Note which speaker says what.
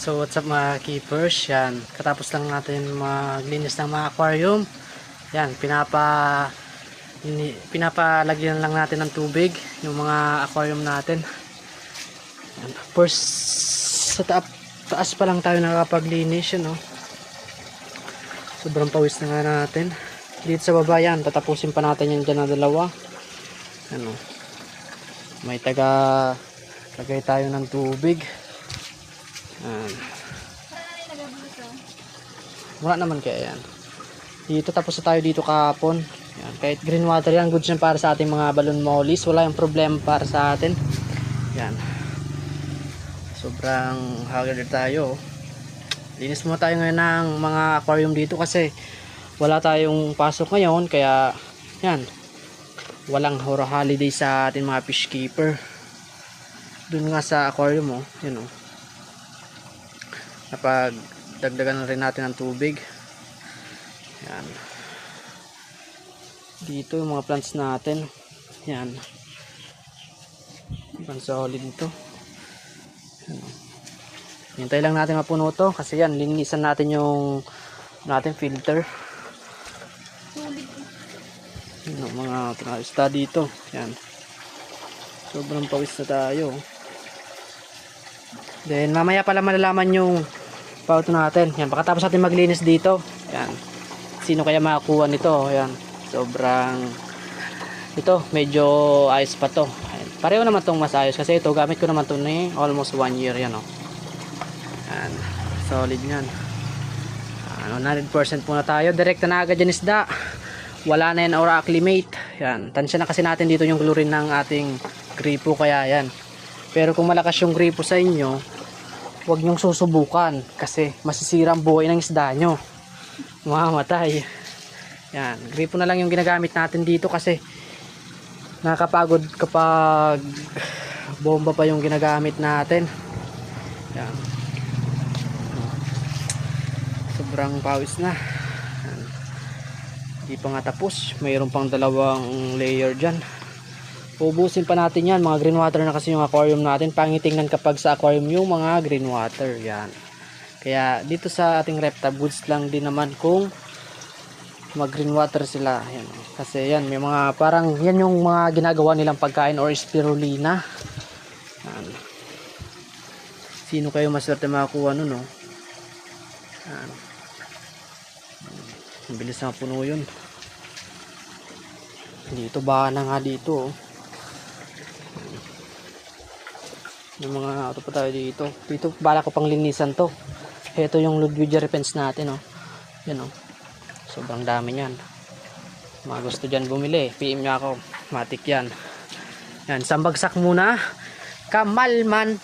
Speaker 1: So what's up mga keepers? Yan, katapos lang natin maglinis ng mga aquarium. Yan, pinapa ini, pinapalagyan lang natin ng tubig yung mga aquarium natin. Yan. First sa taap, taas pa lang tayo nakapaglinis yun, no? Sobrang pawis na nga natin. Dito sa baba yan, tatapusin pa natin yan dyan na dalawa. Ano? May taga lagay tayo ng tubig. Yan. Wala naman kaya yan. Dito tapos na tayo dito kahapon. Yan. Kahit green water yan, good yan para sa ating mga balloon mollies. Wala yung problema para sa atin. Yan. Sobrang haggard tayo. Linis muna tayo ngayon ng mga aquarium dito kasi wala tayong pasok ngayon. Kaya yan. Walang horror holiday sa ating mga fish keeper. Doon nga sa aquarium oh. Yan oh napag dagdagan na rin natin ng tubig. Yan. Dito yung mga plants natin. Yan. Ibang solid ito hintay lang natin mapuno to kasi yan linisan natin yung natin filter. Yan ang mga pinaka dito. Yan. Sobrang pawis na tayo. Then mamaya pala malalaman yung pauto natin. Yan, pagkatapos natin maglinis dito. Yan. Sino kaya makakuha nito? Yan. Sobrang ito, medyo ayos pa to. Yan. Pareho naman tong mas ayos kasi ito gamit ko naman to ni almost one year yan oh. Yan. Solid yan. Ano, 100% muna tayo. Direkta na agad yan isda. Wala na yan or acclimate. Yan. Tansya na kasi natin dito yung chlorine ng ating gripo kaya yan. Pero kung malakas yung gripo sa inyo, huwag nyong susubukan kasi masisira ang buhay ng isda nyo mamamatay. Yan gripo na lang yung ginagamit natin dito kasi nakakapagod kapag bomba pa yung ginagamit natin. Yan. Sobrang pawis na. Yan. hindi pa nga tapos. Mayroon pang dalawang layer dyan Ubusin pa natin yan. Mga green water na kasi yung aquarium natin. Pangitingnan kapag sa aquarium yung mga green water. Yan. Kaya dito sa ating reptab goods lang din naman kung mag green water sila. Yan. Kasi yan. May mga parang yan yung mga ginagawa nilang pagkain or spirulina. Yan. Sino kayo maswerte makakuha nun no? Yan. Ang bilis na puno yun. Dito ba na nga dito oh. Yung mga auto pa tayo dito. Dito bala ko pang linisan to. Ito yung Ludwig repens natin oh. yan oh. sobrang dami yan mga gusto dyan bumili PM nyo ako. Matik yan. Yan sambagsak muna. Kamalman